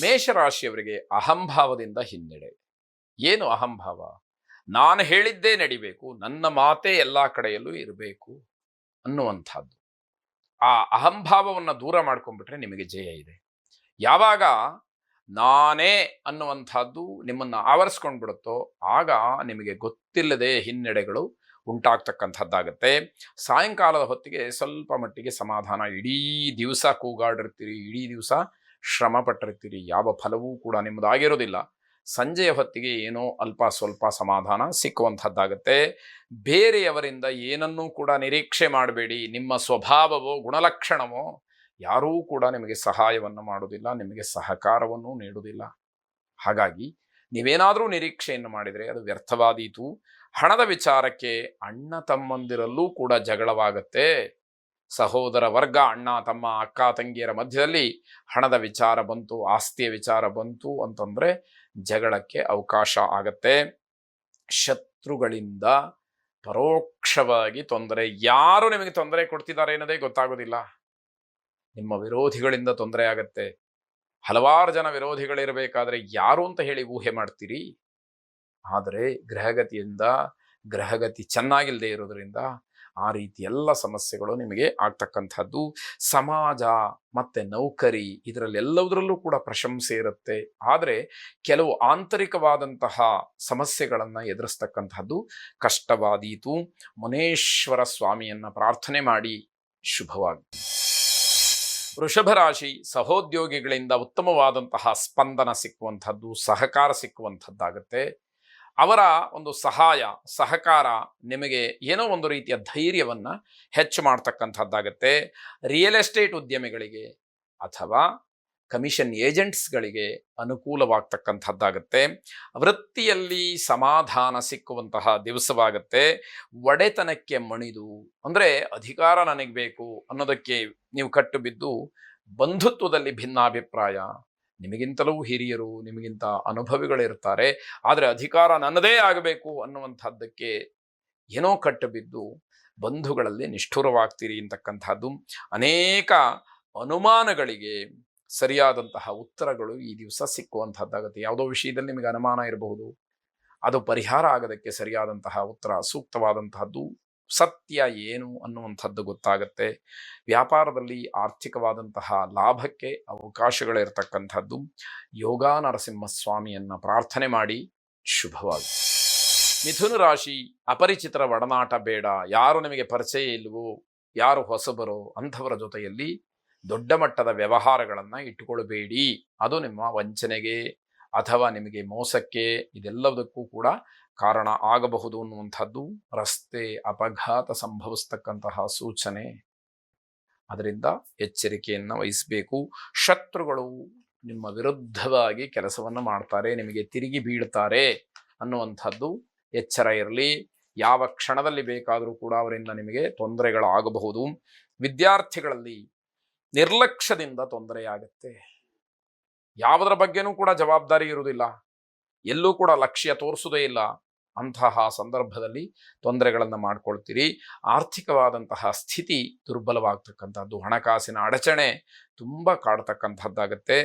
ಮೇಷರಾಶಿಯವರಿಗೆ ಅಹಂಭಾವದಿಂದ ಹಿನ್ನಡೆ. ಏನು ಅಹಂಭಾವ? ನಾನು ಹೇಳಿದ್ದೇ ನಡಿಬೇಕು, ನನ್ನ ಮಾತೇ ಎಲ್ಲ ಕಡೆಯಲ್ಲೂ ಇರಬೇಕು ಅನ್ನುವಂಥದ್ದು. ಆ ಅಹಂಭಾವವನ್ನು ದೂರ ಮಾಡ್ಕೊಂಡ್ಬಿಟ್ರೆ ನಿಮಗೆ ಜಯ ಇದೆ. ಯಾವಾಗ ನಾನೇ ಅನ್ನುವಂಥದ್ದು ನಿಮ್ಮನ್ನು ಆವರಿಸ್ಕೊಂಡ್ಬಿಡುತ್ತೋ, ಆಗ ನಿಮಗೆ ಗೊತ್ತಿಲ್ಲದೆ ಹಿನ್ನಡೆಗಳು ಉಂಟಾಗ್ತಕ್ಕಂಥದ್ದಾಗತ್ತೆ. ಸಾಯಂಕಾಲದ ಹೊತ್ತಿಗೆ ಸ್ವಲ್ಪ ಮಟ್ಟಿಗೆ ಸಮಾಧಾನ. ಇಡೀ ದಿವಸ ಕೂಗಾಡಿರ್ತೀರಿ, ಇಡೀ ದಿವಸ ಶ್ರಮ ಪಟ್ಟಿರ್ತೀರಿ ಯಾವ ಫಲವೂ ಕೂಡ ನಿಮ್ಮದಾಗಿರೋದಿಲ್ಲ. ಸಂಜೆಯ ಹೊತ್ತಿಗೆ ಏನೋ ಅಲ್ಪ ಸ್ವಲ್ಪ ಸಮಾಧಾನ ಸಿಕ್ಕುವಂಥದ್ದಾಗತ್ತೆ. ಬೇರೆಯವರಿಂದ ಏನನ್ನೂ ಕೂಡ ನಿರೀಕ್ಷೆ ಮಾಡಬೇಡಿ. ನಿಮ್ಮ ಸ್ವಭಾವವೋ, ಗುಣಲಕ್ಷಣವೋ, ಯಾರೂ ಕೂಡ ನಿಮಗೆ ಸಹಾಯವನ್ನು ಮಾಡುವುದಿಲ್ಲ, ನಿಮಗೆ ಸಹಕಾರವನ್ನು ನೀಡುವುದಿಲ್ಲ. ಹಾಗಾಗಿ, ನೀವೇನಾದರೂ ನಿರೀಕ್ಷೆಯನ್ನು ಮಾಡಿದರೆ ಅದು ವ್ಯರ್ಥವಾದೀತು. ಹಣದ ವಿಚಾರಕ್ಕೆ ಅಣ್ಣ ತಮ್ಮಂದಿರಲ್ಲೂ ಕೂಡ ಜಗಳವಾಗತ್ತೆ. ಸಹೋದರ ವರ್ಗ, ಅಣ್ಣ, ತಮ್ಮ, ಅಕ್ಕ, ತಂಗಿಯರ ಮಧ್ಯದಲ್ಲಿ ಹಣದ ವಿಚಾರ ಬಂತು, ಆಸ್ತಿಯ ವಿಚಾರ ಬಂತು ಅಂತಂದ್ರೆ ಜಗಳಕ್ಕೆ ಅವಕಾಶ ಆಗತ್ತೆ. ಶತ್ರುಗಳಿಂದ ಪರೋಕ್ಷವಾಗಿ ತೊಂದರೆ. ಯಾರು ನಿಮಗೆ ತೊಂದರೆ ಕೊಡ್ತಿದ್ದಾರೆ ಅನ್ನೋದೇ ಗೊತ್ತಾಗೋದಿಲ್ಲ. ನಿಮ್ಮ ವಿರೋಧಿಗಳಿಂದ ತೊಂದರೆ ಆಗತ್ತೆ. ಹಲವಾರು ಜನ ವಿರೋಧಿಗಳಿರಬೇಕಾದ್ರೆ ಯಾರು ಅಂತ ಹೇಳಿ ಊಹೆ ಮಾಡ್ತೀರಿ? ಆದರೆ ಗ್ರಹಗತಿಯಿಂದ, ಗ್ರಹಗತಿ ಚೆನ್ನಾಗಿಲ್ಲದೆ ಇರೋದ್ರಿಂದ ಆ ರೀತಿ ಎಲ್ಲ ಸಮಸ್ಯೆಗಳು ನಿಮಗೆ ಆಗ್ತಕ್ಕಂಥದ್ದು. ಸಮಾಜ ಮತ್ತೆ ನೌಕರಿ ಇದರಲ್ಲಿ ಎಲ್ಲದರಲ್ಲೂ ಕೂಡ ಪ್ರಶಂಸೆ ಇರುತ್ತೆ. ಆದರೆ ಕೆಲವು ಆಂತರಿಕವಾದಂತಹ ಸಮಸ್ಯೆಗಳನ್ನು ಎದುರಿಸ್ತಕ್ಕಂಥದ್ದು ಕಷ್ಟವಾದೀತು. ಮುನೇಶ್ವರ ಸ್ವಾಮಿಯನ್ನು ಪ್ರಾರ್ಥನೆ ಮಾಡಿ ಶುಭವಾಗಿ. ವೃಷಭ ರಾಶಿ ಸಹೋದ್ಯೋಗಿಗಳಿಂದ ಉತ್ತಮವಾದಂತಹ ಸ್ಪಂದನ ಸಿಕ್ಕುವಂಥದ್ದು, ಸಹಕಾರ ಸಿಕ್ಕುವಂಥದ್ದಾಗತ್ತೆ. ಅವರ ಒಂದು ಸಹಾಯ, ಸಹಕಾರ ನಿಮಗೆ ಏನೋ ಒಂದು ರೀತಿಯ ಧೈರ್ಯವನ್ನ ಹೆಚ್ಚು ಮಾಡ್ತಕ್ಕಂಥದ್ದಾಗತ್ತೆ. ರಿಯಲ್ ಎಸ್ಟೇಟ್ ಉದ್ಯಮಿಗಳಿಗೆ ಅಥವಾ ಕಮಿಷನ್ ಏಜೆಂಟ್ಸ್ಗಳಿಗೆ ಅನುಕೂಲವಾಗ್ತಕ್ಕಂಥದ್ದಾಗತ್ತೆ. ವೃತ್ತಿಯಲ್ಲಿ ಸಮಾಧಾನ ಸಿಕ್ಕುವಂತಹ ದಿವಸವಾಗತ್ತೆ. ಒಡೆತನಕ್ಕೆ ಮಣಿದು, ಅಂದರೆ ಅಧಿಕಾರ ನನಗೆ ಬೇಕು ಅನ್ನೋದಕ್ಕೆ ನೀವು ಕಟ್ಟು ಬಿದ್ದು ಬಂಧುತ್ವದಲ್ಲಿ ಭಿನ್ನಾಭಿಪ್ರಾಯ ನಿಮಗಿಂತಲೂ ಹಿರಿಯರು, ನಿಮಗಿಂತ ಅನುಭವಿಗಳಿರ್ತಾರೆ. ಆದರೆ ಅಧಿಕಾರ ನನ್ನದೇ ಆಗಬೇಕು ಅನ್ನುವಂಥದ್ದಕ್ಕೆ ಏನೋ ಕಟ್ಟಬಿದ್ದು ಬಂಧುಗಳಲ್ಲಿ ನಿಷ್ಠುರವಾಗ್ತೀರಿ ಅಂತಕ್ಕಂಥದ್ದು. ಅನೇಕ ಅನುಮಾನಗಳಿಗೆ ಸರಿಯಾದಂತಹ ಉತ್ತರಗಳು ಈ ದಿವಸ ಸಿಕ್ಕುವಂಥದ್ದಾಗುತ್ತೆ. ಯಾವುದೋ ವಿಷಯದಲ್ಲಿ ನಿಮಗೆ ಅನುಮಾನ ಇರಬಹುದು. ಅದು ಪರಿಹಾರ ಆಗೋದಕ್ಕೆ ಸರಿಯಾದಂತಹ ಉತ್ತರ ಸೂಕ್ತವಾದಂತಹದ್ದು ಸತ್ಯ ಏನು ಅನ್ನುವಂಥದ್ದು ಗೊತ್ತಾಗುತ್ತೆ. ವ್ಯಾಪಾರದಲ್ಲಿ ಆರ್ಥಿಕವಾದಂತಹ ಲಾಭಕ್ಕೆ ಅವಕಾಶಗಳಿರ್ತಕ್ಕಂಥದ್ದು. ಯೋಗ ನರಸಿಂಹ ಸ್ವಾಮಿಯನ್ನ ಪ್ರಾರ್ಥನೆ ಮಾಡಿ ಶುಭವಾಗಿ. ಮಿಥುನ ರಾಶಿ ಅಪರಿಚಿತರ ಒಡನಾಟ ಬೇಡ. ಯಾರು ನಿಮಗೆ ಪರಿಚಯ ಇಲ್ವೋ, ಯಾರು ಹೊಸಬರೋ ಅಂಥವರ ಜೊತೆಯಲ್ಲಿ ದೊಡ್ಡ ಮಟ್ಟದ ವ್ಯವಹಾರಗಳನ್ನು ಇಟ್ಟುಕೊಳ್ಬೇಡಿ. ಅದು ನಿಮ್ಮ ವಂಚನೆಗೆ ಅಥವಾ ನಿಮಗೆ ಮೋಸಕ್ಕೆ ಇದೆಲ್ಲದಕ್ಕೂ ಕೂಡ ಕಾರಣ ಆಗಬಹುದು ಅನ್ನುವಂಥದ್ದು ರಸ್ತೆ ಅಪಘಾತ ಸಂಭವಿಸ್ತಕ್ಕಂತಹ ಸೂಚನೆ. ಅದರಿಂದ ಎಚ್ಚರಿಕೆಯನ್ನು ವಹಿಸಬೇಕು. ಶತ್ರುಗಳು ನಿಮ್ಮ ವಿರುದ್ಧವಾಗಿ ಕೆಲಸವನ್ನು ಮಾಡ್ತಾರೆ, ನಿಮಗೆ ತಿರುಗಿ ಬೀಳ್ತಾರೆ ಅನ್ನುವಂಥದ್ದು ಎಚ್ಚರ ಇರಲಿ. ಯಾವ ಕ್ಷಣದಲ್ಲಿ ಬೇಕಾದರೂ ಕೂಡ ಅವರಿಂದ ನಿಮಗೆ ತೊಂದರೆಗಳಾಗಬಹುದು. ವಿದ್ಯಾರ್ಥಿಗಳಲ್ಲಿ ನಿರ್ಲಕ್ಷ್ಯದಿಂದ ತೊಂದರೆಯಾಗುತ್ತೆ. ಯಾವುದರ ಬಗ್ಗೆನೂ ಕೂಡ ಜವಾಬ್ದಾರಿ ಇರುವುದಿಲ್ಲ. ಎಲ್ಲೂ ಕೂಡ ಲಕ್ಷ್ಯ ತೋರಿಸೋದೇ ಇಲ್ಲ. ಅಂತಹ ಸಂದರ್ಭದಲ್ಲಿ ತೊಂದರೆಗಳನ್ನು ಮಾಡ್ಕೊಳ್ತೀರಿ. ಆರ್ಥಿಕವಾದಂತಹ ಸ್ಥಿತಿ ದುರ್ಬಲವಾಗ್ತಕ್ಕಂಥದ್ದು, ಹಣಕಾಸಿನ ಅಡಚಣೆ ತುಂಬ ಕಾಡ್ತಕ್ಕಂಥದ್ದಾಗತ್ತೆ.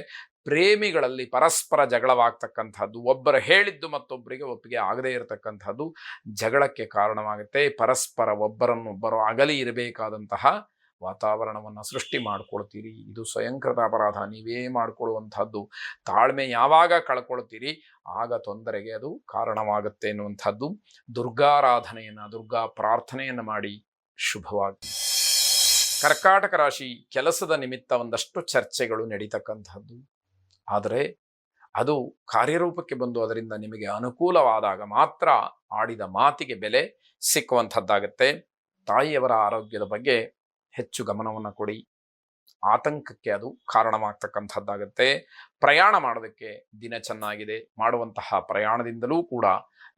ಪ್ರೇಮಿಗಳಲ್ಲಿ ಪರಸ್ಪರ ಜಗಳವಾಗ್ತಕ್ಕಂಥದ್ದು, ಒಬ್ಬರು ಹೇಳಿದ್ದು ಮತ್ತೊಬ್ಬರಿಗೆ ಒಪ್ಪಿಗೆ ಆಗದೇ ಇರತಕ್ಕಂಥದ್ದು ಜಗಳಕ್ಕೆ ಕಾರಣವಾಗುತ್ತೆ. ಪರಸ್ಪರ ಒಬ್ಬರನ್ನೊಬ್ಬರು ಅಗಲಿ ಇರಬೇಕಾದಂತಹ ವಾತಾವರಣವನ್ನು ಸೃಷ್ಟಿ ಮಾಡ್ಕೊಳ್ತೀರಿ. ಇದು ಸ್ವಯಂಕೃತ ಅಪರಾಧ, ನೀವೇ ಮಾಡಿಕೊಳ್ಳುವಂಥದ್ದು. ತಾಳ್ಮೆ ಯಾವಾಗ ಕಳ್ಕೊಳ್ತೀರಿ, ಆಗ ತೊಂದರೆಗೆ ಅದು ಕಾರಣವಾಗುತ್ತೆ ಎನ್ನುವಂಥದ್ದು. ದುರ್ಗಾರಾಧನೆಯನ್ನು, ದುರ್ಗಾ ಪ್ರಾರ್ಥನೆಯನ್ನು ಮಾಡಿ. ಶುಭವಾಗಿ. ಕರ್ಕಾಟಕ ರಾಶಿ ಕೆಲಸದ ನಿಮಿತ್ತ ಒಂದಷ್ಟು ಚರ್ಚೆಗಳು ನಡೀತಕ್ಕಂಥದ್ದು. ಆದರೆ ಅದು ಕಾರ್ಯರೂಪಕ್ಕೆ ಬಂದು ಅದರಿಂದ ನಿಮಗೆ ಅನುಕೂಲವಾದಾಗ ಮಾತ್ರ ಆಡಿದ ಮಾತಿಗೆ ಬೆಲೆ ಸಿಕ್ಕುವಂಥದ್ದಾಗತ್ತೆ. ತಾಯಿಯವರ ಆರೋಗ್ಯದ ಬಗ್ಗೆ ಹೆಚ್ಚು ಗಮನವನ್ನು ಕೊಡಿ. ಆತಂಕಕ್ಕೆ ಅದು ಕಾರಣವಾಗ್ತಕ್ಕಂಥದ್ದಾಗತ್ತೆ. ಪ್ರಯಾಣ ಮಾಡೋದಕ್ಕೆ ದಿನ ಚೆನ್ನಾಗಿದೆ. ಮಾಡುವಂತಹ ಪ್ರಯಾಣದಿಂದಲೂ ಕೂಡ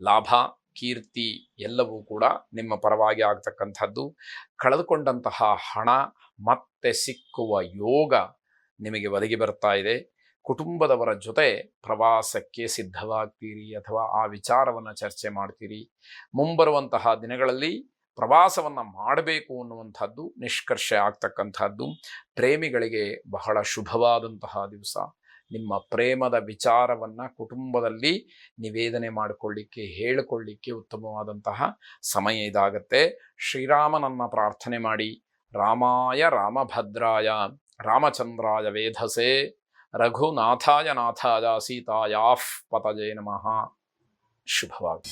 ಲಾಭ, ಕೀರ್ತಿ ಎಲ್ಲವೂ ಕೂಡ ನಿಮ್ಮ ಪರವಾಗಿ ಆಗ್ತಕ್ಕಂಥದ್ದು. ಕಳೆದುಕೊಂಡಂತಹ ಹಣ ಮತ್ತೆ ಸಿಕ್ಕುವ ಯೋಗ ನಿಮಗೆ ಒದಗಿ ಬರ್ತಾ ಇದೆ. ಕುಟುಂಬದವರ ಜೊತೆ ಪ್ರವಾಸಕ್ಕೆ ಸಿದ್ಧವಾಗ್ತೀರಿ ಅಥವಾ ಆ ವಿಚಾರವನ್ನು ಚರ್ಚೆ ಮಾಡ್ತೀರಿ. ಮುಂಬರುವಂತಹ ದಿನಗಳಲ್ಲಿ ಪ್ರವಾಸವನ್ನು ಮಾಡಬೇಕು ಅನ್ನುವಂಥದ್ದು, ನಿಷ್ಕರ್ಷೆ ಆಗ್ತಕ್ಕಂಥದ್ದು, ಪ್ರೇಮಿಗಳಿಗೆ ಬಹಳ ಶುಭವಾದಂತಹ ದಿವಸ. ನಿಮ್ಮ ಪ್ರೇಮದ ವಿಚಾರವನ್ನು ಕುಟುಂಬದಲ್ಲಿ ನಿವೇದನೆ ಮಾಡಿಕೊಳ್ಳಿಕ್ಕೆ, ಹೇಳಿಕೊಳ್ಳಿಕ್ಕೆ ಉತ್ತಮವಾದಂತಹ ಸಮಯ ಇದಾಗತ್ತೆ. ಶ್ರೀರಾಮನನ್ನು ಪ್ರಾರ್ಥನೆ ಮಾಡಿ. ರಾಮಾಯ ರಾಮಭದ್ರಾಯ, ರಾಮಚಂದ್ರಾಯ ವೇಧಸೆ, ರಘುನಾಥಾಯ ನಾಥಾಯ ಸೀತಾಯಾಫ್ ಪತಜೇ ನಮಃ. ಶುಭವಾಗಿ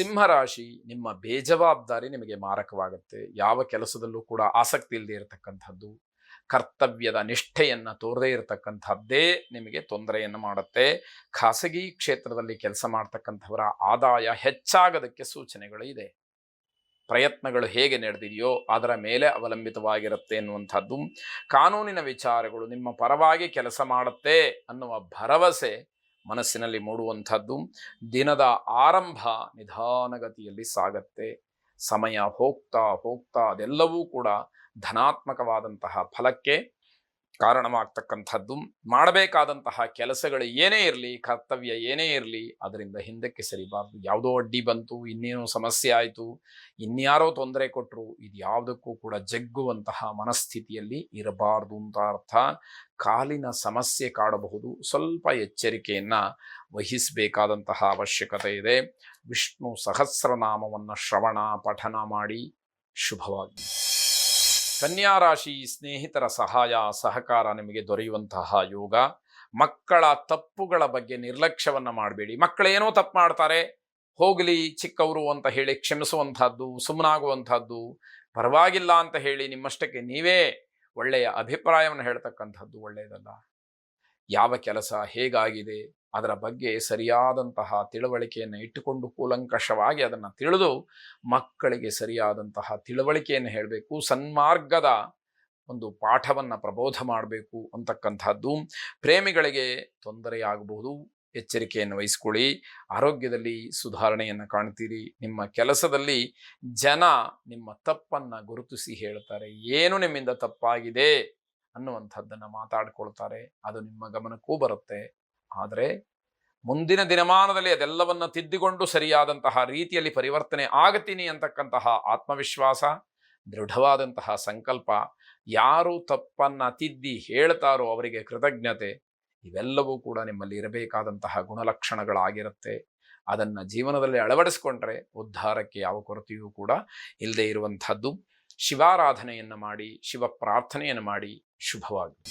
ಸಿಂಹರಾಶಿ ನಿಮ್ಮ ಬೇಜವಾಬ್ದಾರಿ ನಿಮಗೆ ಮಾರಕವಾಗುತ್ತೆ. ಯಾವ ಕೆಲಸದಲ್ಲೂ ಕೂಡ ಆಸಕ್ತಿ ಇಲ್ಲದೆ ಇರತಕ್ಕಂಥದ್ದು. ಕರ್ತವ್ಯದ ನಿಷ್ಠೆಯನ್ನು ತೋರದೇ ಇರತಕ್ಕಂಥದ್ದೇ ನಿಮಗೆ ತೊಂದರೆಯನ್ನು ಮಾಡುತ್ತೆ. ಖಾಸಗಿ ಕ್ಷೇತ್ರದಲ್ಲಿ ಕೆಲಸ ಮಾಡ್ತಕ್ಕಂಥವರ ಆದಾಯ ಹೆಚ್ಚಾಗದಕ್ಕೆ ಸೂಚನೆಗಳು ಇದೆ. ಪ್ರಯತ್ನಗಳು ಹೇಗೆ ನಡೆದಿದೆಯೋ ಅದರ ಮೇಲೆ ಅವಲಂಬಿತವಾಗಿರುತ್ತೆ ಎನ್ನುವಂಥದ್ದು ಕಾನೂನಿನ ವಿಚಾರಗಳು ನಿಮ್ಮ ಪರವಾಗಿ ಕೆಲಸ ಮಾಡುತ್ತೆ ಅನ್ನುವ ಭರವಸೆ ಮನಸ್ಸಿನಲ್ಲಿ ಮೂಡುವಂಥದ್ದು ದಿನದ ಆರಂಭ ನಿಧಾನಗತಿಯಲ್ಲಿ ಸಾಗತ್ತೆ. ಸಮಯ ಹೋಗ್ತಾ ಹೋಗ್ತಾ ಅದೆಲ್ಲವೂ ಕೂಡ ಧನಾತ್ಮಕವಾದಂತಹ ಫಲಕ್ಕೆ ಕಾರಣವಾಗ್ತಕ್ಕಂಥದ್ದು. ಮಾಡಬೇಕಾದಂತಹ ಕೆಲಸಗಳು ಏನೇ ಇರಲಿ, ಕರ್ತವ್ಯ ಏನೇ ಇರಲಿ, ಅದರಿಂದ ಹಿಂದಕ್ಕೆ ಸರಿಬಾರ್ದು. ಯಾವುದೋ ಅಡ್ಡಿ ಬಂತು, ಇನ್ನೇನೋ ಸಮಸ್ಯೆ ಆಯಿತು, ಇನ್ಯಾರೋ ತೊಂದರೆ ಕೊಟ್ಟರು ಇದು ಯಾವುದಕ್ಕೂ ಕೂಡ ಜಗ್ಗುವಂತಹ ಮನಸ್ಥಿತಿಯಲ್ಲಿ ಇರಬಾರ್ದು ಅಂತ ಅರ್ಥ. ಕಾಲಿನ ಸಮಸ್ಯೆ ಕಾಡಬಹುದು. ಸ್ವಲ್ಪ ಎಚ್ಚರಿಕೆಯನ್ನು ವಹಿಸಬೇಕಾದಂತಹ ಅವಶ್ಯಕತೆ ಇದೆ. ವಿಷ್ಣು ಸಹಸ್ರನಾಮವನ್ನು ಶ್ರವಣ, ಪಠನ ಮಾಡಿ. ಶುಭವಾಗಿ ಕನ್ಯಾ ರಾಶಿ ಸ್ನೇಹಿತರ ಸಹಾಯ, ಸಹಕಾರ ನಿಮಗೆ ದೊರೆಯುವಂತಹ ಯೋಗ. ಮಕ್ಕಳ ತಪ್ಪುಗಳ ಬಗ್ಗೆ ನಿರ್ಲಕ್ಷ್ಯವನ್ನು ಮಾಡಬೇಡಿ. ಮಕ್ಕಳೇನೋ ತಪ್ಪು ಮಾಡ್ತಾರೆ. ಹೋಗಲಿ ಚಿಕ್ಕವರು ಅಂತ ಹೇಳಿ ಕ್ಷಮಿಸುವಂಥದ್ದು ಸುಮ್ಮನಾಗುವಂಥದ್ದು ಪರವಾಗಿಲ್ಲ ಅಂತ ಹೇಳಿ ನಿಮ್ಮಷ್ಟಕ್ಕೆ ನೀವೇ ಒಳ್ಳೆಯ ಅಭಿಪ್ರಾಯವನ್ನು ಹೇಳ್ತಕ್ಕಂಥದ್ದು ಒಳ್ಳೆಯದಲ್ಲ. ಯಾವ ಕೆಲಸ ಹೇಗಾಗಿದೆ, ಅದರ ಬಗ್ಗೆ ಸರಿಯಾದಂತಹ ತಿಳುವಳಿಕೆಯನ್ನು ಇಟ್ಟುಕೊಂಡು ಕೂಲಂಕಷವಾಗಿ ಅದನ್ನು ತಿಳಿದು ಮಕ್ಕಳಿಗೆ ಸರಿಯಾದಂತಹ ತಿಳುವಳಿಕೆಯನ್ನು ಹೇಳಬೇಕು. ಸನ್ಮಾರ್ಗದ ಒಂದು ಪಾಠವನ್ನು ಪ್ರಬೋಧ ಮಾಡಬೇಕು ಅಂತಕ್ಕಂಥದ್ದು. ಪ್ರೇಮಿಗಳಿಗೆ ತೊಂದರೆಯಾಗಬಹುದು. ಎಚ್ಚರಿಕೆಯನ್ನು ವಹಿಸ್ಕೊಳ್ಳಿ. ಆರೋಗ್ಯದಲ್ಲಿ ಸುಧಾರಣೆಯನ್ನು ಕಾಣ್ತೀರಿ. ನಿಮ್ಮ ಕೆಲಸದಲ್ಲಿ ಜನ ನಿಮ್ಮ ತಪ್ಪನ್ನು ಗುರುತಿಸಿ ಹೇಳ್ತಾರೆ. ಏನು ನಿಮ್ಮಿಂದ ತಪ್ಪಾಗಿದೆ? ಅನ್ನುವಂಥದ್ದನ್ನು ಮಾತಾಡಿಕೊಳ್ತಾರೆ. ಅದು ನಿಮ್ಮ ಗಮನಕ್ಕೂ ಬರುತ್ತೆ. ಆದರೆ ಮುಂದಿನ ದಿನಮಾನದಲ್ಲಿ ಅದೆಲ್ಲವನ್ನು ತಿದ್ದಿಕೊಂಡು ಸರಿಯಾದಂತಹ ರೀತಿಯಲ್ಲಿ ಪರಿವರ್ತನೆ ಆಗತೀನಿ ಅಂತಕ್ಕಂತಹ ಆತ್ಮವಿಶ್ವಾಸ, ದೃಢವಾದಂತಹ ಸಂಕಲ್ಪ, ಯಾರು ತಪ್ಪನ್ನ ತಿದ್ದಿ ಹೇಳ್ತಾರೋ ಅವರಿಗೆ ಕೃತಜ್ಞತೆ, ಇವೆಲ್ಲವೂ ಕೂಡ ನಿಮ್ಮಲ್ಲಿ ಇರಬೇಕಾದಂತಹ ಗುಣಲಕ್ಷಣಗಳಾಗಿರುತ್ತೆ. ಅದನ್ನ ಜೀವನದಲ್ಲಿ ಅಳವಡಿಸಿಕೊಂಡ್ರೆ ಉದ್ಧಾರಕ್ಕೆ ಯಾವ ಕೊರತೆಯೂ ಕೂಡ ಇಲ್ಲದೆ ಇರುವಂಥದ್ದು. ಶಿವಾರಾಧನೆಯನ್ನು ಮಾಡಿ, ಶಿವ ಪ್ರಾರ್ಥನೆಯನ್ನು ಮಾಡಿ ಶುಭವಾಗಿ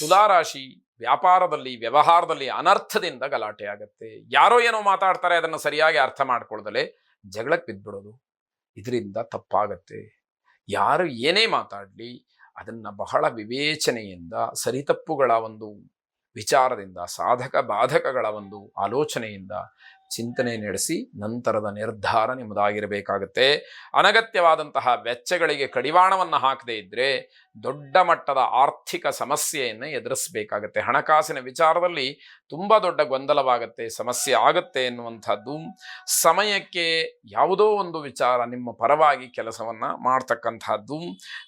ತುಲಾರಾಶಿ ವ್ಯಾಪಾರದಲ್ಲಿ, ವ್ಯವಹಾರದಲ್ಲಿ ಅನರ್ಥದಿಂದ ಗಲಾಟೆ ಆಗುತ್ತೆ. ಯಾರೋ ಏನೋ ಮಾತಾಡ್ತಾರೆ, ಅದನ್ನು ಸರಿಯಾಗಿ ಅರ್ಥ ಮಾಡ್ಕೊಳ್ದಲೆ ಜಗಳಕ್ಕೆ ಬಿದ್ದ್ಬಿಡೋದು ಇದರಿಂದ ತಪ್ಪಾಗತ್ತೆ. ಯಾರು ಏನೇ ಮಾತಾಡಲಿ, ಅದನ್ನು ಬಹಳ ವಿವೇಚನೆಯಿಂದ, ಸರಿತಪ್ಪುಗಳ ಒಂದು ವಿಚಾರದಿಂದ ಸಾಧಕ ಬಾಧಕಗಳ ಒಂದು ಆಲೋಚನೆಯಿಂದ ಚಿಂತನೆ ನಡೆಸಿ ನಂತರದ ನಿರ್ಧಾರ ನಿಮ್ಮದಾಗಿರಬೇಕಾಗತ್ತೆ. ಅನಗತ್ಯವಾದಂತಹ ವೆಚ್ಚಗಳಿಗೆ ಕಡಿವಾಣವನ್ನು ಹಾಕದೇ ಇದ್ದರೆ ದೊಡ್ಡ ಮಟ್ಟದ ಆರ್ಥಿಕ ಸಮಸ್ಯೆಯನ್ನು ಎದುರಿಸಬೇಕಾಗತ್ತೆ. ಹಣಕಾಸಿನ ವಿಚಾರದಲ್ಲಿ ತುಂಬ ದೊಡ್ಡ ಗೊಂದಲವಾಗುತ್ತೆ, ಸಮಸ್ಯೆ ಆಗುತ್ತೆ ಎನ್ನುವಂಥದ್ದು. ಸಮಯಕ್ಕೆ ಯಾವುದೋ ಒಂದು ವಿಚಾರ ನಿಮ್ಮ ಪರವಾಗಿ ಕೆಲಸವನ್ನು ಮಾಡ್ತಕ್ಕಂಥದ್ದು.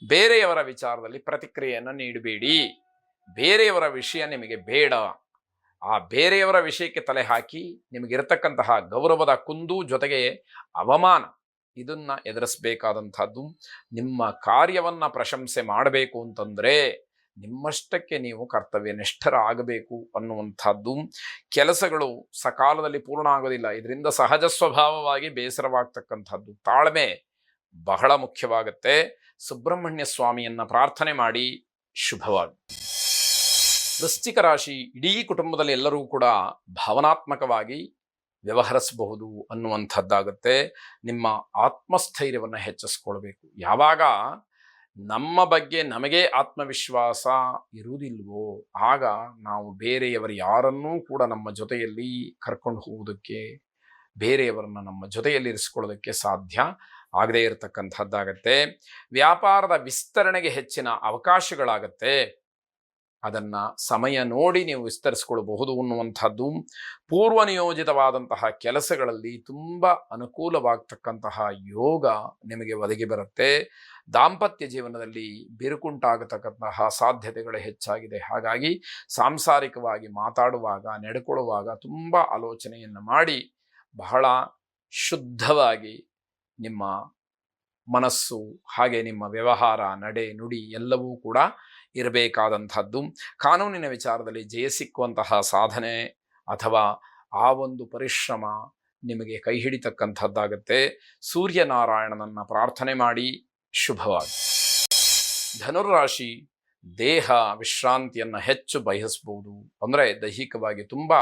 ಬೇರೆಯವರ ವಿಚಾರದಲ್ಲಿ ಪ್ರತಿಕ್ರಿಯೆಯನ್ನು ನೀಡಬೇಡಿ. ಬೇರೆಯವರ ವಿಷಯ ನಿಮಗೆ ಬೇಡ. ಆ ಬೇರೆಯವರ ವಿಷಯಕ್ಕೆ ತಲೆ ಹಾಕಿ ನಿಮಗಿರತಕ್ಕಂತಹ ಗೌರವದ ಕುಂದು ಜೊತೆಗೆ ಅವಮಾನ, ಇದನ್ನು ಎದುರಿಸಬೇಕಾದಂಥದ್ದು. ನಿಮ್ಮ ಕಾರ್ಯವನ್ನು ಪ್ರಶಂಸೆ ಮಾಡಬೇಕು ಅಂತಂದರೆ ನಿಮ್ಮಷ್ಟಕ್ಕೆ ನೀವು ಕರ್ತವ್ಯ ನಿಷ್ಠರಾಗಬೇಕು ಅನ್ನುವಂಥದ್ದು. ಕೆಲಸಗಳು ಸಕಾಲದಲ್ಲಿ ಪೂರ್ಣ ಆಗೋದಿಲ್ಲ ಇದರಿಂದ ಸಹಜ ಸ್ವಭಾವವಾಗಿ ಬೇಸರವಾಗ್ತಕ್ಕಂಥದ್ದು. ತಾಳ್ಮೆ ಬಹಳ ಮುಖ್ಯವಾಗುತ್ತೆ. ಸುಬ್ರಹ್ಮಣ್ಯ ಸ್ವಾಮಿಯನ್ನು ಪ್ರಾರ್ಥನೆ ಮಾಡಿ ಶುಭವಾಗಿ ವೃಶ್ಚಿಕ ರಾಶಿ ಇಡೀ ಕುಟುಂಬದಲ್ಲಿ ಎಲ್ಲರೂ ಕೂಡ ಭಾವನಾತ್ಮಕವಾಗಿ ವ್ಯವಹರಿಸಬಹುದು ಅನ್ನುವಂಥದ್ದಾಗುತ್ತೆ. ನಿಮ್ಮ ಆತ್ಮಸ್ಥೈರ್ಯವನ್ನು ಹೆಚ್ಚಿಸ್ಕೊಳ್ಬೇಕು. ಯಾವಾಗ ನಮ್ಮ ಬಗ್ಗೆ ನಮಗೆ ಆತ್ಮವಿಶ್ವಾಸ ಇರುವುದಿಲ್ವೋ, ಆಗ ನಾವು ಬೇರೆಯವರು ಯಾರನ್ನೂ ಕೂಡ ನಮ್ಮ ಜೊತೆಯಲ್ಲಿ ಕರ್ಕೊಂಡು ಹೋಗುವುದಕ್ಕೆ, ಬೇರೆಯವರನ್ನ ನಮ್ಮ ಜೊತೆಯಲ್ಲಿ ಇರಿಸ್ಕೊಳ್ಳೋದಕ್ಕೆ ಸಾಧ್ಯ ಆಗದೇ ಇರತಕ್ಕಂಥದ್ದಾಗತ್ತೆ. ವ್ಯಾಪಾರದ ವಿಸ್ತರಣೆಗೆ ಹೆಚ್ಚಿನ ಅವಕಾಶಗಳಾಗತ್ತೆ. ಅದನ್ನ ಸಮಯ ನೋಡಿ ನೀವು ವಿಸ್ತರಿಸಿಕೊಳ್ಳಬಹುದು ಅನ್ನುವಂಥದ್ದು ಪೂರ್ವ ನಿಯೋಜಿತವಾದಂತಹ ಕೆಲಸಗಳಲ್ಲಿ ತುಂಬ ಅನುಕೂಲವಾಗ್ತಕ್ಕಂತಹ ಯೋಗ ನಿಮಗೆ ಒದಗಿ ಬರುತ್ತೆ. ದಾಂಪತ್ಯ ಜೀವನದಲ್ಲಿ ಬಿರುಕುಂಟಾಗತಕ್ಕಂತಹ ಸಾಧ್ಯತೆಗಳು ಹೆಚ್ಚಾಗಿದೆ. ಹಾಗಾಗಿ ಸಾಂಸಾರಿಕವಾಗಿ ಮಾತಾಡುವಾಗ ನಡ್ಕೊಳ್ಳುವಾಗ ತುಂಬ ಆಲೋಚನೆಯನ್ನು ಮಾಡಿ ಬಹಳ ಶುದ್ಧವಾಗಿ ನಿಮ್ಮ ಮನಸ್ಸು ಹಾಗೆ ನಿಮ್ಮ ವ್ಯವಹಾರ, ನಡೆ, ನುಡಿ ಎಲ್ಲವೂ ಕೂಡ ಇರಬೇಕಾದಂಥದ್ದು. ಕಾನೂನಿನ ವಿಚಾರದಲ್ಲಿ ಜಯ ಸಿಕ್ಕುವಂತಹ ಸಾಧನೆ ಅಥವಾ ಆ ಒಂದು ಪರಿಶ್ರಮ ನಿಮಗೆ ಕೈ ಹಿಡಿತಕ್ಕಂಥದ್ದಾಗತ್ತೆ. ಸೂರ್ಯನಾರಾಯಣನನ್ನು ಪ್ರಾರ್ಥನೆ ಮಾಡಿ ಶುಭವಾಗಿ ಧನುರಾಶಿ ದೇಹ ವಿಶ್ರಾಂತಿಯನ್ನು ಹೆಚ್ಚು ಬಯಸ್ಬೋದು. ಅಂದರೆ ದೈಹಿಕವಾಗಿ ತುಂಬ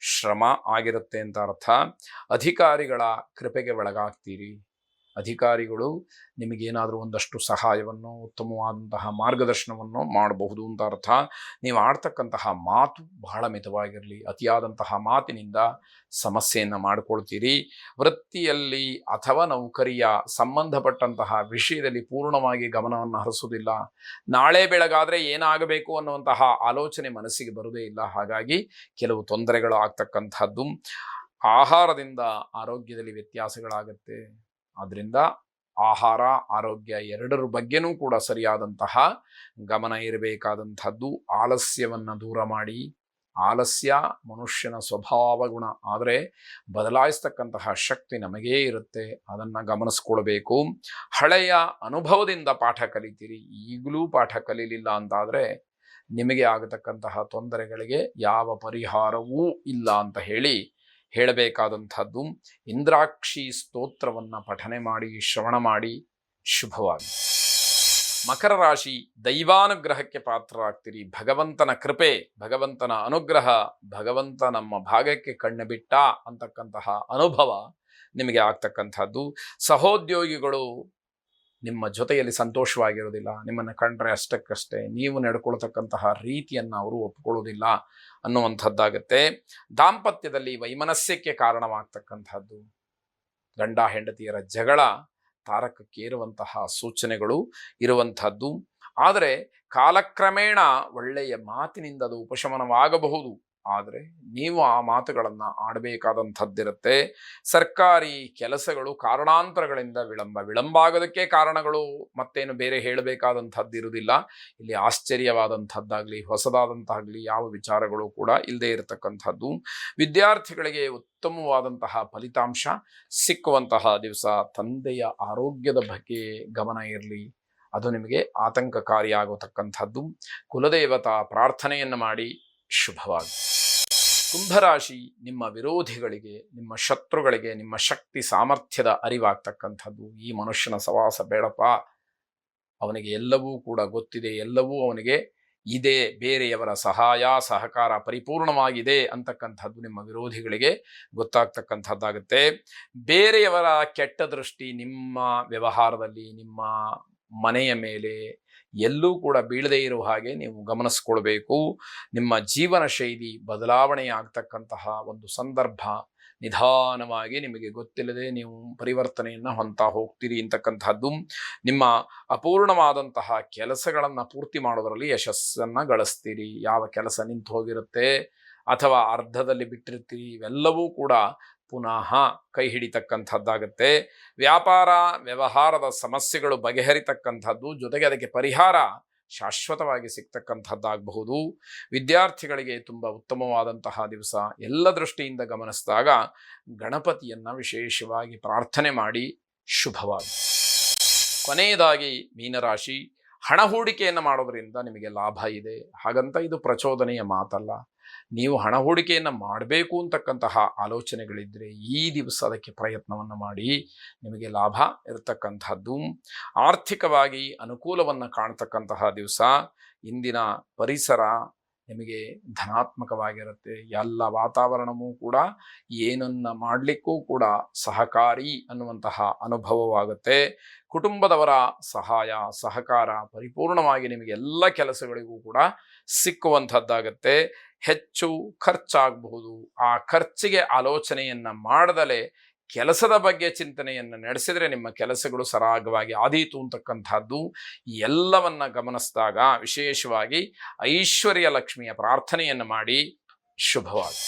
ಶ್ರಮ ಆಗಿರುತ್ತೆ ಅಂತ ಅರ್ಥ. ಅಧಿಕಾರಿಗಳ ಕೃಪೆಗೆ ಒಳಗಾಗ್ತೀರಿ. ಅಧಿಕಾರಿಗಳು ನಿಮಗೇನಾದರೂ ಒಂದಷ್ಟು ಸಹಾಯವನ್ನು, ಉತ್ತಮವಾದಂತಹ ಮಾರ್ಗದರ್ಶನವನ್ನು ಮಾಡಬಹುದು ಅಂತ ಅರ್ಥ. ನೀವು ಆಡ್ತಕ್ಕಂತಹ ಮಾತು ಬಹಳ ಮಿತವಾಗಿರಲಿ. ಅತಿಯಾದಂತಹ ಮಾತಿನಿಂದ ಸಮಸ್ಯೆಯನ್ನು ಮಾಡಿಕೊಳ್ತೀರಿ. ವೃತ್ತಿಯಲ್ಲಿ ಅಥವಾ ನೌಕರಿಯ ಸಂಬಂಧಪಟ್ಟಂತಹ ವಿಷಯದಲ್ಲಿ ಪೂರ್ಣವಾಗಿ ಗಮನವನ್ನು ಹರಿಸುವುದಿಲ್ಲ. ನಾಳೆ ಬೆಳಗಾದರೆ ಏನಾಗಬೇಕು ಅನ್ನುವಂತಹ ಆಲೋಚನೆ ಮನಸ್ಸಿಗೆ ಬರುವುದೇ ಇಲ್ಲ. ಹಾಗಾಗಿ ಕೆಲವು ತೊಂದರೆಗಳು ಆಗ್ತಕ್ಕಂಥದ್ದು ಆಹಾರದಿಂದ ಆರೋಗ್ಯದಲ್ಲಿ ವ್ಯತ್ಯಾಸಗಳಾಗತ್ತೆ. ಆದ್ದರಿಂದ ಆಹಾರ, ಆರೋಗ್ಯ ಎರಡರ ಬಗ್ಗೆನೂ ಕೂಡ ಸರಿಯಾದಂತಹ ಗಮನ ಇರಬೇಕಾದಂಥದ್ದು. ಆಲಸ್ಯವನ್ನು ದೂರ ಮಾಡಿ, ಆಲಸ್ಯ, ಮನುಷ್ಯನ ಸ್ವಭಾವ ಗುಣ ಆದರೆ ಬದಲಾಯಿಸ್ತಕ್ಕಂತಹ ಶಕ್ತಿ ನಮಗೇ ಇರುತ್ತೆ. ಅದನ್ನು ಗಮನಿಸ್ಕೊಳ್ಬೇಕು. ಹಳೆಯ ಅನುಭವದಿಂದ ಪಾಠ ಕಲಿತೀರಿ. ಈಗಲೂ ಪಾಠ ಕಲೀಲಿಲ್ಲ ಅಂತಾದರೆ ನಿಮಗೆ ಆಗತಕ್ಕಂತಹ ತೊಂದರೆಗಳಿಗೆ ಯಾವ ಪರಿಹಾರವೂ ಇಲ್ಲ ಅಂತ ಹೇಳಿ ಹೇಳಬೇಕಾದಂಥದ್ದು. ಇಂದ್ರಾಕ್ಷಿ ಸ್ತೋತ್ರವನ್ನು ಪಠನೆ ಮಾಡಿ, ಶ್ರವಣ ಮಾಡಿ ಶುಭವಾಗಿ ಮಕರ ರಾಶಿ, ದೈವಾನುಗ್ರಹಕ್ಕೆ ಪಾತ್ರರಾಗ್ತೀರಿ. ಭಗವಂತನ ಕೃಪೆ, ಭಗವಂತನ ಅನುಗ್ರಹ, ಭಗವಂತ ನಮ್ಮ ಭಾಗಕ್ಕೆ ಕಣ್ಣು ಬಿಟ್ಟ ಅಂತಕ್ಕಂತಹ ಅನುಭವ ನಿಮಗೆ ಆಗ್ತಕ್ಕಂಥದ್ದು. ಸಹೋದ್ಯೋಗಿಗಳು ನಿಮ್ಮ ಜೊತೆಯಲ್ಲಿ ಸಂತೋಷವಾಗಿರೋದಿಲ್ಲ ನಿಮ್ಮನ್ನು ಕಂಡ್ರೆ ಅಷ್ಟಕ್ಕಷ್ಟೇ ನೀವು ನಡ್ಕೊಳ್ತಕ್ಕಂತಹ ರೀತಿಯನ್ನು ಅವರು ಒಪ್ಕೊಳ್ಳೋದಿಲ್ಲ ಅನ್ನುವಂಥದ್ದಾಗತ್ತೆ. ದಾಂಪತ್ಯದಲ್ಲಿ ವೈಮನಸ್ಯಕ್ಕೆ ಕಾರಣವಾಗ್ತಕ್ಕಂಥದ್ದು. ಗಂಡ ಹೆಂಡತಿಯರ ಜಗಳ, ತಾರಕಕ್ಕೇರುವಂತಹ ಸೂಚನೆಗಳು ಇರುವಂಥದ್ದು. ಆದರೆ ಕಾಲಕ್ರಮೇಣ ಒಳ್ಳೆಯ ಮಾತಿನಿಂದ ಅದು ಉಪಶಮನವಾಗಬಹುದು. ಆದರೆ ನೀವು ಆ ಮಾತುಗಳನ್ನು ಆಡಬೇಕಾದಂಥದ್ದಿರುತ್ತೆ. ಸರ್ಕಾರಿ ಕೆಲಸಗಳು ಕಾರಣಾಂತರಗಳಿಂದ ವಿಳಂಬ. ವಿಳಂಬ ಆಗೋದಕ್ಕೆ ಕಾರಣಗಳು ಮತ್ತೇನು ಬೇರೆ ಹೇಳಬೇಕಾದಂಥದ್ದು ಇರುವುದಿಲ್ಲ ಇಲ್ಲಿ ಆಶ್ಚರ್ಯವಾದಂಥದ್ದಾಗಲಿ, ಹೊಸದಾದಂತಾಗಲಿ ಯಾವ ವಿಚಾರಗಳು ಕೂಡ ಇಲ್ಲದೆ ಇರತಕ್ಕಂಥದ್ದು. ವಿದ್ಯಾರ್ಥಿಗಳಿಗೆ ಉತ್ತಮವಾದಂತಹ ಫಲಿತಾಂಶ, ಸಿಕ್ಕುವಂತಹ ದಿವಸ, ತಂದೆಯ ಆರೋಗ್ಯದ ಬಗ್ಗೆ ಗಮನ ಇರಲಿ. ಅದು ನಿಮಗೆ ಆತಂಕಕಾರಿಯಾಗತಕ್ಕಂಥದ್ದು. ಕುಲದೇವತಾ ಪ್ರಾರ್ಥನೆಯನ್ನು ಮಾಡಿ. ಶುಭವಾಗಿ ಕುಂಭರಾಶಿ ನಿಮ್ಮ ವಿರೋಧಿಗಳಿಗೆ, ನಿಮ್ಮ ಶತ್ರುಗಳಿಗೆ, ನಿಮ್ಮ ಶಕ್ತಿ ಸಾಮರ್ಥ್ಯದ ಅರಿವಾಗ್ತಕ್ಕಂಥದ್ದು ಈ ಮನುಷ್ಯನ ಸವಾಸ ಬೇಡಪ್ಪ. ಅವನಿಗೆ ಎಲ್ಲವೂ ಕೂಡ ಗೊತ್ತಿದೆ, ಎಲ್ಲವೂ ಅವನಿಗೆ ಇದೆ, ಬೇರೆಯವರ ಸಹಾಯ, ಸಹಕಾರ ಪರಿಪೂರ್ಣವಾಗಿದೆ ಅಂತಕ್ಕಂಥದ್ದು ನಿಮ್ಮ ವಿರೋಧಿಗಳಿಗೆ ಗೊತ್ತಾಗ್ತಕ್ಕಂಥದ್ದಾಗುತ್ತೆ. ಬೇರೆಯವರ ಕೆಟ್ಟ ದೃಷ್ಟಿ ನಿಮ್ಮ ವ್ಯವಹಾರದಲ್ಲಿ, ನಿಮ್ಮ ಮನೆಯ ಮೇಲೆ ಎಲ್ಲೂ ಕೂಡ ಬೀಳದೇ ಇರುವ ಹಾಗೆ ನೀವು ಗಮನಿಸ್ಕೊಳ್ಬೇಕು. ನಿಮ್ಮ ಜೀವನ ಶೈಲಿ ಬದಲಾವಣೆ ಆಗ್ತಕ್ಕಂತಹ ಒಂದು ಸಂದರ್ಭ ನಿಧಾನವಾಗಿ ನಿಮಗೆ ಗೊತ್ತಿಲ್ಲದೆ ನೀವು ಪರಿವರ್ತನೆಯನ್ನು ಹೊಂತಾ ಹೋಗ್ತೀರಿ ಅಂತಕ್ಕಂಥದ್ದು. ನಿಮ್ಮ ಅಪೂರ್ಣವಾದಂತಹ ಕೆಲಸಗಳನ್ನು ಪೂರ್ತಿ ಮಾಡೋದರಲ್ಲಿ ಯಶಸ್ಸನ್ನು ಗಳಿಸ್ತೀರಿ. ಯಾವ ಕೆಲಸ ನಿಂತು ಹೋಗಿರುತ್ತೆ ಅಥವಾ ಅರ್ಧದಲ್ಲಿ ಬಿಟ್ಟಿರ್ತೀರಿ. ಇವೆಲ್ಲವೂ ಕೂಡ ಪುನಃ ಕೈ ಹಿಡಿತಕ್ಕಂಥದ್ದಾಗುತ್ತೆ. ವ್ಯಾಪಾರ, ವ್ಯವಹಾರದ ಸಮಸ್ಯೆಗಳು ಬಗೆಹರಿತಕ್ಕಂಥದ್ದು, ಜೊತೆಗೆ ಅದಕ್ಕೆ ಪರಿಹಾರ ಶಾಶ್ವತವಾಗಿ ಸಿಗ್ತಕ್ಕಂಥದ್ದಾಗಬಹುದು. ವಿದ್ಯಾರ್ಥಿಗಳಿಗೆ ತುಂಬ ಉತ್ತಮವಾದಂತಹ ದಿವಸ. ಎಲ್ಲ ದೃಷ್ಟಿಯಿಂದ ಗಮನಿಸಿದಾಗ ಗಣಪತಿಯನ್ನು ವಿಶೇಷವಾಗಿ ಪ್ರಾರ್ಥನೆ ಮಾಡಿ ಶುಭವಾಗಿ ಕೊನೆಯದಾಗಿ ಮೀನರಾಶಿ. ಹಣ ಹೂಡಿಕೆಯನ್ನು ಮಾಡೋದರಿಂದ ನಿಮಗೆ ಲಾಭ ಇದೆ. ಹಾಗಂತ ಇದು ಪ್ರಚೋದನೆಯ ಮಾತಲ್ಲ. ನೀವು ಹಣ ಹೂಡಿಕೆಯನ್ನು ಮಾಡಬೇಕು ಅಂತಕ್ಕಂತಹ ಆಲೋಚನೆಗಳಿದ್ದರೆ ಈ ದಿವಸ ಅದಕ್ಕೆ ಪ್ರಯತ್ನವನ್ನು ಮಾಡಿ ನಿಮಗೆ ಲಾಭ ಇರತಕ್ಕಂಥದ್ದು. ಆರ್ಥಿಕವಾಗಿ ಅನುಕೂಲವನ್ನು ಕಾಣ್ತಕ್ಕಂತಹ ದಿವಸ, ಇಂದಿನ ಪರಿಸರ ನಿಮಗೆ ಧನಾತ್ಮಕವಾಗಿರುತ್ತೆ. ಎಲ್ಲ ವಾತಾವರಣವೂ ಕೂಡ ಏನನ್ನ ಮಾಡಲಿಕ್ಕೂ ಕೂಡ ಸಹಕಾರಿ ಅನ್ನುವಂತಹ ಅನುಭವವಾಗುತ್ತೆ. ಕುಟುಂಬದವರ ಸಹಾಯ, ಸಹಕಾರ ಪರಿಪೂರ್ಣವಾಗಿ ನಿಮಗೆ ಎಲ್ಲ ಕೆಲಸಗಳಿಗೂ ಕೂಡ ಸಿಕ್ಕುವಂಥದ್ದಾಗತ್ತೆ. ಹೆಚ್ಚು ಖರ್ಚಾಗಬಹುದು. ಆ ಖರ್ಚಿಗೆ ಆಲೋಚನೆಯನ್ನು ಮಾಡದಲೇ ಕೆಲಸದ ಬಗ್ಗೆ ಚಿಂತನೆಯನ್ನು ನಡೆಸಿದರೆ ನಿಮ್ಮ ಕೆಲಸಗಳು ಸರಾಗವಾಗಿ ಆದೀತು ಅಂತಕ್ಕಂಥದ್ದು ಎಲ್ಲವನ್ನು ಗಮನಿಸಿದಾಗ ವಿಶೇಷವಾಗಿ ಐಶ್ವರ್ಯ ಲಕ್ಷ್ಮಿಯ ಪ್ರಾರ್ಥನೆಯನ್ನು ಮಾಡಿ ಶುಭವಾಗಿ